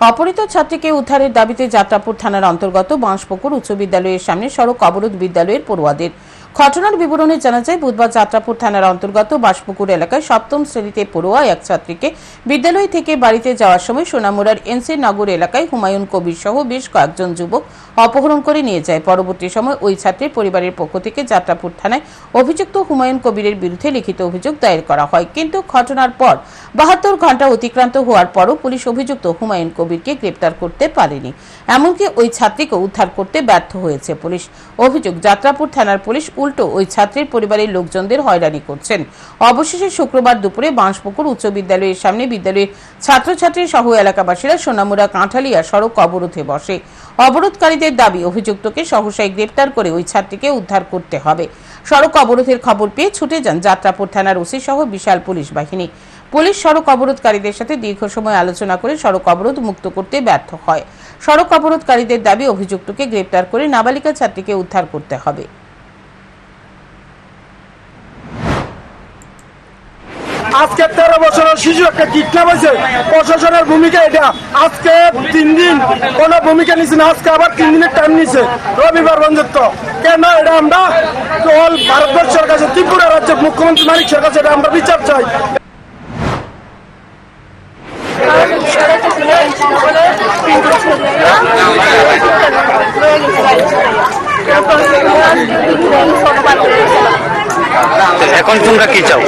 অপহৃত ছাত্রীকে উদ্ধারের দাবিতে যাত্রাপুর থানার অন্তর্গত বাঁশপুকুর উচ্চ বিদ্যালয়ের সামনে সড়ক অবরোধ বিদ্যালয়ের পড়ুয়াদের। ঘটনার বিবরণে জানা যায়, বুধবার যাত্রাপুর থানার অন্তর্গত বাঁশপুকুর এলাকায় সপ্তম শ্রেণীতে পড়ুয়া এক ছাত্রীকে বিদ্যালয় থেকে বাড়িতে যাওয়ার সময় সোনামুড়ার এনসি নগর এলাকায় হুমায়ুন কবির সহ বেশ কয়েকজন যুবক অপহরণ করে নিয়ে যায়। পরবর্তী সময় ওই ছাত্রীর পরিবারের পক্ষ থেকে যাত্রাপুর থানায় অভিযুক্ত হুমায়ুন কবিরের বিরুদ্ধে লিখিত অভিযোগ দায়ের করা হয়। কিন্তু ঘটনার পর বাহাত্তর ঘণ্টা অতিক্রান্ত হওয়ার পরও পুলিশ অভিযুক্ত হুমায়ুন কবিরকে গ্রেপ্তার করতে পারেনি। এমনকি ওই ছাত্রীকে উদ্ধার করতে ব্যর্থ হয়েছে পুলিশ। অভিযোগ, যাত্রাপুর থানার পুলিশ উল্টো ওই ছাত্রীর পরিবারের লোকজনদের হয়রানি করছেন। অবশেষে শুক্রবার দুপুরে বাঁশপুকুর উচ্চ বিদ্যালয়ের সামনে বিদ্যালয়ের ছাত্রছাত্রী সহ এলাকাবাসীরা সোনামুড়া কাঁঠালিয়া সড়ক অবরোধে বসে। অবরোধকারীদের দাবি, অভিযুক্তকে সহসায় গ্রেপ্তার করে ওই ছাত্রীকে উদ্ধার করতে হবে। সড়ক অবরোধের খবর পেয়ে ছুটে যান যাত্রাপুর থানার ওসি সহ বিশাল পুলিশ বাহিনী। পুলিশ সড়ক অবরোধকারীদের সাথে দীর্ঘ সময় আলোচনা করে সড়ক অবরোধ মুক্ত করতে ব্যর্থ হয়। সড়ক অবরোধকারীদের দাবি, অভিযুক্তকে গ্রেপ্তার করে নাবালিকা ছাত্রীকে উদ্ধার করতে হবে। আজকে তেরো বছরের শিশু একটা কিডন্যাপ হয়েছে। প্রশাসনের ভূমিকা এটা। আজকে তিন দিন কোন ভূমিকা নিচ্ছে না, আজকে আবার তিন দিনের টাইম নিছে। রবিবার বন্ধুত্ব। কেন এটা আমরা অল ভারতবর্ষের কাছে ত্রিপুরা রাজ্যের মুখ্যমন্ত্রী মানিকের কাছে এটা আমরা বিচার চাই। এখন তোমরা কি চাও?